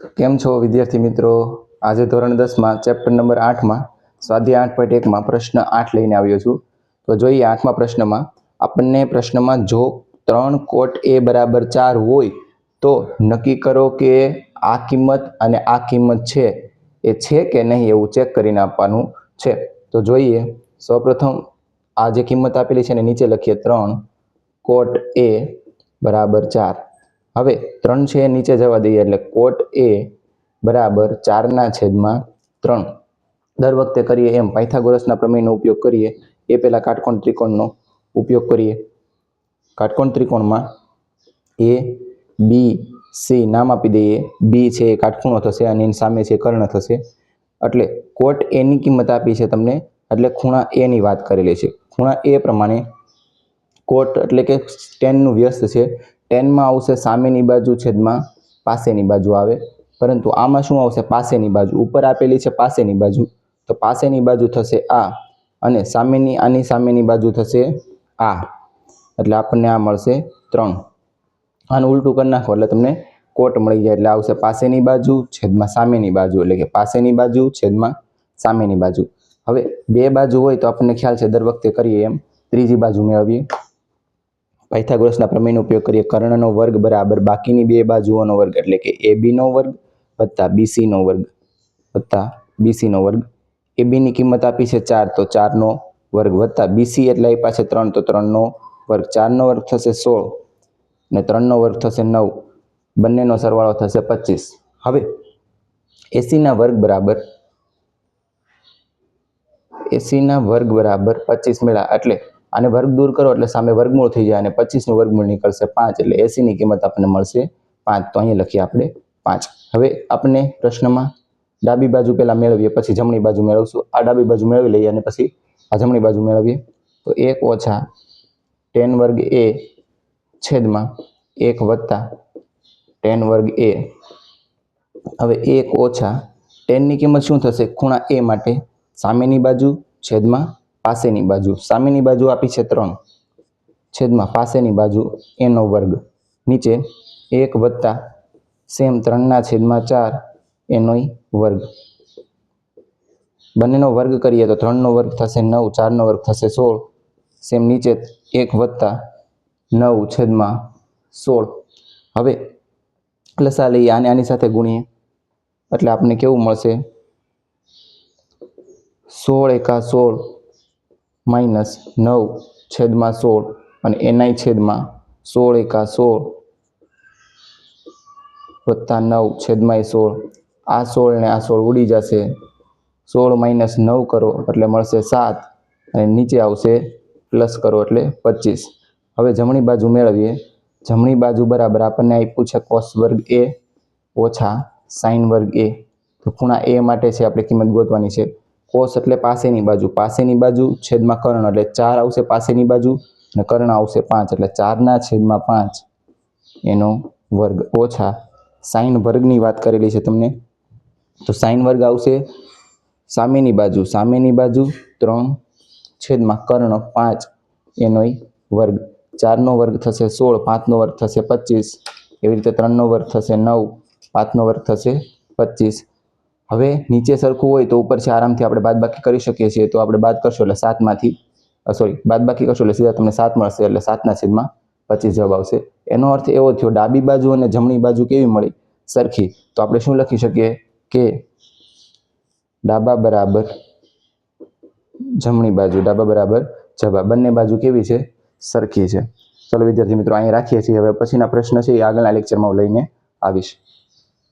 કેમ છો વિદ્યાર્થી મિત્રો? આજે ધોરણ દસમાં ચેપ્ટર નંબર આઠમાં, સ્વાધ્યાય આઠ પોઈન્ટ એકમાં પ્રશ્ન આઠ લઈને આવ્યો છું. તો જોઈએ આઠમા પ્રશ્નમાં, આપણને પ્રશ્નમાં જો ત્રણ કોટ એ બરાબર ચાર હોય, તો નક્કી કરો કે આ કિંમત અને આ કિંમત છે. એ છે કે નહીં એવું ચેક કરીને આપવાનું છે. તો જોઈએ, સૌપ્રથમ આ જે કિંમત આપેલી છે ને નીચે લખીએ ત્રણ કોટ એ બરાબર ચાર. હવે ત્રણ છે નીચે જવા દઈએ એટલે કોટ એ બરાબર ચારના છેદમાં ત્રણ. દર વખતે કરીએ એમ પાયથાગોરસના પ્રમેયનો ઉપયોગ કરીએ. એ પહેલાં કાટકોણ ત્રિકોણનો ઉપયોગ કરીએ. કાટકોણ ત્રિકોણમાં એ, બી, સી નામ આપી દઈએ. બી છે એ કાટખૂણો થશે અને એની સામે છે કર્ણ થશે. એટલે કોટ એની કિંમત આપી છે તમને. એટલે ખૂણા એની વાત કરેલી છે. ખૂણા એ પ્રમાણે કોટ એટલે કે ટેનનું વ્યસ્ત છે. ટેનમાં આવશે સામેની બાજુ છેદમાં પાસેની બાજુ આવે. પરંતુ આમાં શું આવશે? પાસેની બાજુ. ઉપર આપેલી છે પાસેની બાજુ. તો પાસેની બાજુ થશે આ અને સામેની, આની સામેની બાજુ થશે આ. એટલે આપણને આ મળશે ત્રણ. આનું ઉલટું કરી નાખો એટલે તમને કોટ મળી જાય. એટલે આવશે પાસેની બાજુ, છેદમાં સામેની બાજુ. એટલે કે પાસેની બાજુ, છેદમાં સામેની બાજુ. હવે બે બાજુ હોય તો આપણને ખ્યાલ છે, દર વખતે કરીએ એમ. ત્રીજી બાજુ મેળવીએ. પાયથાગોરસના પ્રમેયનો ઉપયોગ કરીએ. કર્ણનો વર્ગ બરાબર બાકીની બે બાજુઓનો વર્ગ એટલે કે એ બીનો વર્ગ વત્તા બીસીનો વર્ગ વત્તા બીસીનો વર્ગ. એ બીની કિંમત આપી છે ચાર, તો ચારનો વર્ગ વત્તા બીસી એટલે આપ્યા છે ત્રણ, તો ત્રણનો વર્ગ ચારનો વર્ગ થશે સોળ ને ત્રણનો વર્ગ થશે નવ. બંનેનો સરવાળો થશે પચીસ. હવે એસીના વર્ગ બરાબર એસીના વર્ગ બરાબર પચીસ મેળા. એટલે આને વર્ગ દૂર કરો એટલે સામે વર્ગમૂળ થઈ જાય અને પચીસનું વર્ગમૂળ નીકળશે પાંચ એટલે એસીની કિંમત આપણને મળશે પાંચ. તો અહીંયા લખીએ આપણે પાંચ. હવે આપણને પ્રશ્નમાં ડાબી બાજુ પહેલાં મેળવીએ, પછી જમણી બાજુ મેળવશું. આ ડાબી બાજુ મેળવી લઈએ અને પછી આ જમણી બાજુ મેળવીએ. તો એક ઓછા ટેન વર્ગ એ છેદમાં એક વત્તા ટેન વર્ગ એ. હવે એક ઓછા ટેનની કિંમત શું થશે? ખૂણા એ માટે સામેની બાજુ છેદમાં પાસેની બાજુ, સામેની બાજુ આપી છે ત્રણ. છેદમાં પાસેની બાજુ એનો વર્ગ. નીચે એક વત્તા સેમ ત્રણના છેદમાં ચાર એનોય વર્ગ. બંનેનો વર્ગ કરીએ તો ત્રણનો વર્ગ થશે નવ, ચારનો વર્ગ થશે સોળ. સેમ નીચે એક વત્તા નવ છેદમાં સોળ. હવે લસા લઈએ આને આની સાથે ગુણીએ. એટલે આપણને કેવું મળશે? સોળ એકા સોળ માઇનસ નવ છેદમાં સોળ અને એનઆઈ છેદમાં સોળ એકા સોળ વત્તા નવ છેદમાં સોળ. આ સોળ ને આ સોળ ઉડી જશે. સોળ માઇનસ નવ કરો એટલે મળશે સાત અને નીચે આવશે પ્લસ કરો એટલે પચીસ. હવે જમણી બાજુ મેળવીએ. જમણી બાજુ બરાબર આપણને આપ્યું છે કોસ વર્ગ એ ઓછા સાઈન વર્ગ એ તો ખૂણા એ માટે છે આપણે કિંમત ગોતવાની છે. કોસ એટલે પાસેની બાજુ. પાસેની બાજુ છેદમાં કર્ણ એટલે ચાર આવશે પાસેની બાજુ અને કર્ણ આવશે પાંચ એટલે ચારના છેદમાં પાંચ. એનો વર્ગ ઓછા સાઈન વર્ગની વાત કરેલી છે તમને. તો સાઈન વર્ગ આવશે સામેની બાજુ. સામેની બાજુ ત્રણ છેદમાં કર્ણ પાંચ. એનોય વર્ગ ચારનો વર્ગ થશે સોળ, પાંચનો વર્ગ થશે પચીસ. એવી રીતે ત્રણનો વર્ગ થશે નવ, પાંચનો વર્ગ થશે પચીસ. હવે નીચે સરખું હોય તો ઉપર છે આરામથી આપણે બાદબાકી કરી શકીએ છીએ. તો આપણે બાદ કરશો એટલે સાતમાંથી સોરી બાદબાકી કરશો એટલે સીધા તમને સાત મળશે એટલે સાતના છેદમાં પચીસ જવાબ આવશે. એનો અર્થ એવો થયો, ડાબી બાજુ અને જમણી બાજુ કેવી મળી? સરખી. તો આપણે શું લખી શકીએ? કે ડાબા બરાબર જમણી બાજુ, ડાબા બરાબર જબા બંને બાજુ કેવી છે? સરખી છે. ચલો વિદ્યાર્થી મિત્રો અહીં રાખીએ છીએ. હવે પછીના પ્રશ્ન છે એ આગળના લેક્ચરમાં લઈને આવીશ.